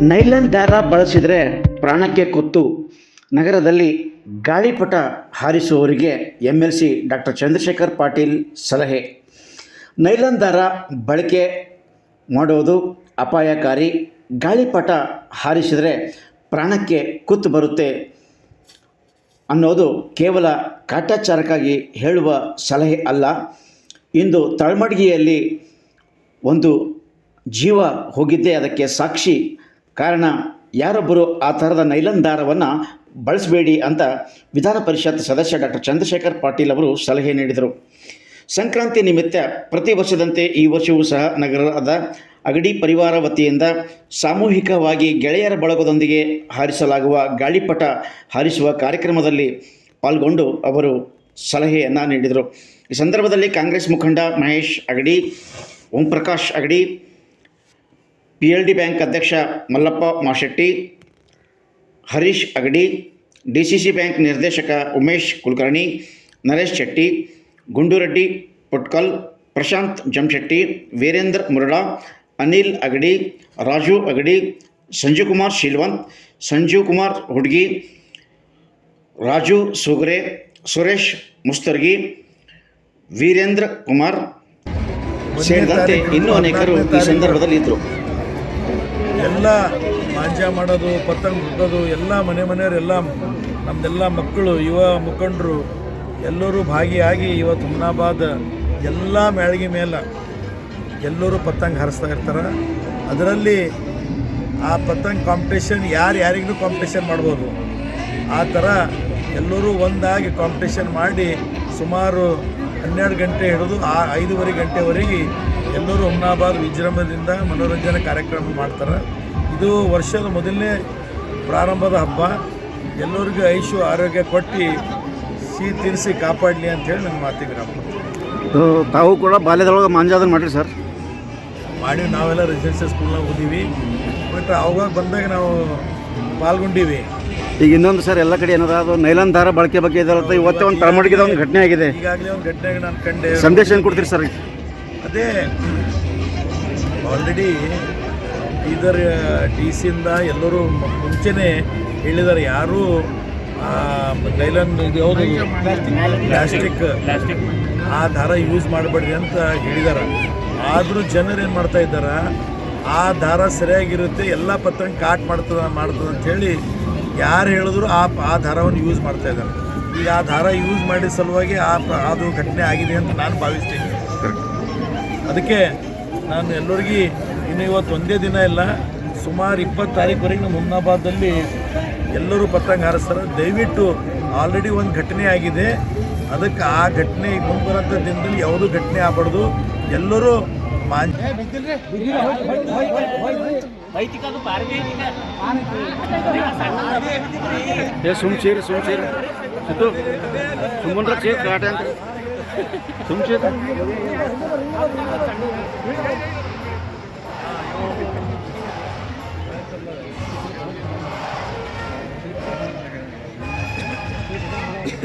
Nylon ದಾರ ಬಳಸಿದರೆ ಪ್ರಾಣಕ್ಕೆ ಕೊತ್ತು. ನಗರದಲ್ಲಿ ಗಾಳಿಪಟ ಹಾರಿಸುವವರಿಗೆ M L C doctor Chandrashekhar Patil ಸಲಹೆ. ನೈಲನ್ ದಾರ ಬಳಕೆ ಮಾಡುವುದು ಅಪಾಯಕಾರಿ. ಗಾಳಿಪಟ ಹಾರಿಸಿದರೆ ಪ್ರಾಣಕ್ಕೆ ಕುತ್ತು ಬರುತ್ತೆ ಅನ್ನೋದು ಕೇವಲ ಕಾಟಾಚಾರಕ್ಕಾಗಿ ಹೇಳುವ ಸಲಹೆ ಅಲ್ಲ. ಇಂದು ತಳಮಡಗಿಯಲ್ಲಿ ಒಂದು ಜೀವ ಹೋಗಿದ್ದೇ ಅದಕ್ಕೆ ಸಾಕ್ಷಿ. ಕಾರಣ ಯಾರೊಬ್ಬರು ಆ ಥರದ ನೈಲನ್ ದಾರವನ್ನು ಬಳಸಬೇಡಿ ಅಂತ ವಿಧಾನ ಪರಿಷತ್ ಸದಸ್ಯ ಡಾಕ್ಟರ್ ಚಂದ್ರಶೇಖರ್ ಪಾಟೀಲ್ ಅವರು ಸಲಹೆ ನೀಡಿದರು. ಸಂಕ್ರಾಂತಿ ನಿಮಿತ್ತ ಪ್ರತಿ ವರ್ಷದಂತೆ ಈ ವರ್ಷವೂ ಸಹ ನಗರದ ಅಗಡಿ ಪರಿವಾರ ವತಿಯಿಂದ ಸಾಮೂಹಿಕವಾಗಿ ಗೆಳೆಯರ ಬಳಗದೊಂದಿಗೆ ಹಾರಿಸಲಾಗುವ ಗಾಳಿಪಟ ಹಾರಿಸುವ ಕಾರ್ಯಕ್ರಮದಲ್ಲಿ ಪಾಲ್ಗೊಂಡು ಅವರು ಸಲಹೆಯನ್ನು ನೀಡಿದರು. ಈ ಸಂದರ್ಭದಲ್ಲಿ ಕಾಂಗ್ರೆಸ್ ಮುಖಂಡ Mahesh Agadi Om Prakash Agadi P L D bank ಅಧ್ಯಕ್ಷ Mallappa Mashetti, Harish Agadi, D C C bank ನಿರ್ದೇಶಕ ಉಮೇಶ್ ಕುಲಕರ್ಣಿ, ನರೇಶ್ ಶೆಟ್ಟಿ, ಗುಂಡೂರೆಡ್ಡಿ ಪುಟ್ಕಲ್, ಪ್ರಶಾಂತ್ ಜಮಶೆಟ್ಟಿ, ವೀರೇಂದ್ರ ಮುರಡಾ, ಅನಿಲ್ ಅಗಡಿ, ರಾಜು ಅಗಡಿ ಸಂಜೀವ್ ಕುಮಾರ್ ಶೀಲ್ವಂತ್ ಸಂಜೀವ್ ಕುಮಾರ್ ಹುಡ್ಗಿ, ರಾಜು ಸೋಗ್ರೆ, ಸುರೇಶ್ ಮುಸ್ತರ್ಗಿ, ವೀರೇಂದ್ರ ಕುಮಾರ್. ಸೇರಿದಂತೆ ಇನ್ನೂ ಅನೇಕರು ಈ ಸಂದರ್ಭದಲ್ಲಿ ಇದ್ದರು ಎಲ್ಲ ಮಾಂಜ ಮಾಡೋದು, ಪತಂಗ ಹುಟ್ಟೋದು ಎಲ್ಲ ಮನೆ ಮನೆಯವರೆಲ್ಲ, ನಮ್ದೆಲ್ಲ ಮಕ್ಕಳು, ಯುವ ಮುಖಂಡರು, ಎಲ್ಲರೂ ಭಾಗಿಯಾಗಿ ಇವತ್ತು ಹುಮ್ನಾಬಾದ್ ಎಲ್ಲ ಮ್ಯಾಳ್ಗೆ ಮೇಲೆ ಎಲ್ಲರೂ ಪತಂಗ ಹಾರಿಸ್ತಾ ಇರ್ತಾರೆ. ಅದರಲ್ಲಿ ಆ ಪತಂಗ ಕಾಂಪಿಟೇಷನ್ ಯಾರು ಯಾರಿಗೂ ಕಾಂಪಿಟೇಷನ್ ಮಾಡ್ಬೋದು. ಆ ಥರ ಎಲ್ಲರೂ ಒಂದಾಗಿ ಕಾಂಪಿಟೇಷನ್ ಮಾಡಿ ಸುಮಾರು ಹನ್ನೆರಡು ಗಂಟೆ ಹಿಡಿದು ಆ ಐದೂವರೆ ಗಂಟೆವರೆಗೆ ಎಲ್ಲರೂ ಹುಮ್ನಾಬಾದ್ ವಿಜೃಂಭದಿಂದ ಮನೋರಂಜನೆ ಕಾರ್ಯಕ್ರಮ ಮಾಡ್ತಾರೆ. ಇದು ವರ್ಷದ ಮೊದಲನೇ ಪ್ರಾರಂಭದ ಹಬ್ಬ. ಎಲ್ಲರಿಗೂ ಐಶು ಆರೋಗ್ಯ ಕೊಟ್ಟು ಸಿಹಿ ತಿನ್ನಿಸಿ ಕಾಪಾಡಲಿ ಅಂತೇಳಿ ನನ್ನ ಮಾತಿಗೆ ನಮ್ಮ ತಾವು ಕೂಡ ಬಾಲ್ಯದೊಳಗೆ ಮಾಂಜಾದನ್ನು ಮಾಡಿರಿ ಸರ್? ಮಾಡಿ ನಾವೆಲ್ಲ ರೆಸಿಡೆನ್ಷಿಯಲ್ ಸ್ಕೂಲ್ನಾಗ ಓದೀವಿ. ಬಟ್ ಅವಾಗ ಬಂದಾಗ ನಾವು ಪಾಲ್ಗೊಂಡೀವಿ. ಈಗ ಇನ್ನೊಂದು ಸರ್ ಎಲ್ಲ ಕಡೆ ಏನದ ಅದು ನೈಲನ್ ದಾರ ಬಳಕೆ ಬಗ್ಗೆ ಇದಾರ ಇವತ್ತೆ ಒಂದು ತಳಮಡಿಗೆ ಒಂದು ಘಟನೆ ಆಗಿದೆ. ಈಗಾಗಲೇ ಒಂದು ಘಟನೆ ನಾನು ಕಂಡೆ. ಸಂದೇಶ ಏನು ಕೊಡ್ತೀರಿ ಸರ್? ಅದೇ ಆಲ್ರೆಡಿ ಬೀದರ್ ಡಿ ಸಿಯಿಂದ ಎಲ್ಲರೂ ಮುಂಚೆನೇ ಹೇಳಿದ್ದಾರೆ. ಯಾರೂ ಡೈಲನ್ ಇದು ಯಾವುದು? ಪ್ಲಾಸ್ಟಿಕ್. ಆ ದಾರ ಯೂಸ್ ಮಾಡಬೇಡ್ರಿ ಅಂತ ಹೇಳಿದ್ದಾರೆ. ಆದರೂ ಜನರು ಏನು ಮಾಡ್ತಾ ಇದ್ದಾರೆ? ಆ ದಾರ ಸರಿಯಾಗಿರುತ್ತೆ, ಎಲ್ಲ ಪತ್ರ ಕಾಟ್ ಮಾಡ್ತದ, ಮಾಡ್ತದೆ ಅಂತ ಹೇಳಿ ಯಾರು ಹೇಳಿದ್ರು ಆ ಆ ದಾರವನ್ನು ಯೂಸ್ ಮಾಡ್ತಾ ಇದ್ದಾರೆ. ಈಗ ಆ ದಾರ ಯೂಸ್ ಮಾಡಿದ ಸಲುವಾಗಿ ಆ, ಅದು ಘಟನೆ ಆಗಿದೆ ಅಂತ ನಾನು ಭಾವಿಸ್ತೀನಿ. ಅದಕ್ಕೆ ನಾನು ಎಲ್ಲರಿಗೂ ಇನ್ನು ಇವತ್ತು ಒಂದೇ ದಿನ ಇಲ್ಲ. ಸುಮಾರು ಇಪ್ಪತ್ತು ತಾರೀಕುವರೆಗೆ ನಮ್ಮ ಹುಮ್ನಾಬಾದಲ್ಲಿ ಎಲ್ಲರೂ ಪತಂಗ ಹಾರಿಸ್ತಾರೆ. ದಯವಿಟ್ಟು ಆಲ್ರೆಡಿ ಒಂದು ಘಟನೆ ಆಗಿದೆ. ಅದಕ್ಕೆ ಆ ಘಟನೆ ಈಗ ಮುಂಬರೋಂಥ ದಿನದಲ್ಲಿ ಯಾವುದೂ ಘಟನೆ ಆಗಬಾರ್ದು. ಎಲ್ಲರೂ ಮಾಂಜ ಏ ಸುಮ್ ಚೀರಿ ಸುಮ್ ಚೀರಿ. ಸಿದ್ದು ಸುಮ್ಮನ್ರ ಚೀರ್ ಕಾಟ ಅಂತ ಸುಮ್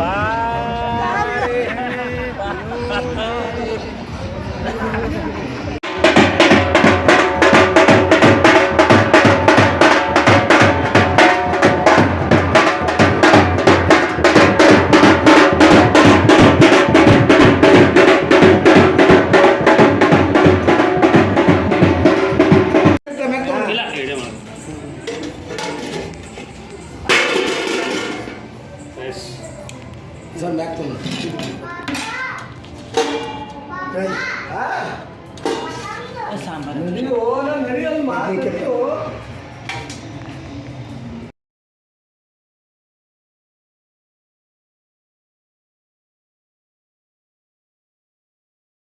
Bye. Bye. Bye. जन बैक तो नहीं हाँ सांभर नहीं हो ना नहीं हम मार नहीं हो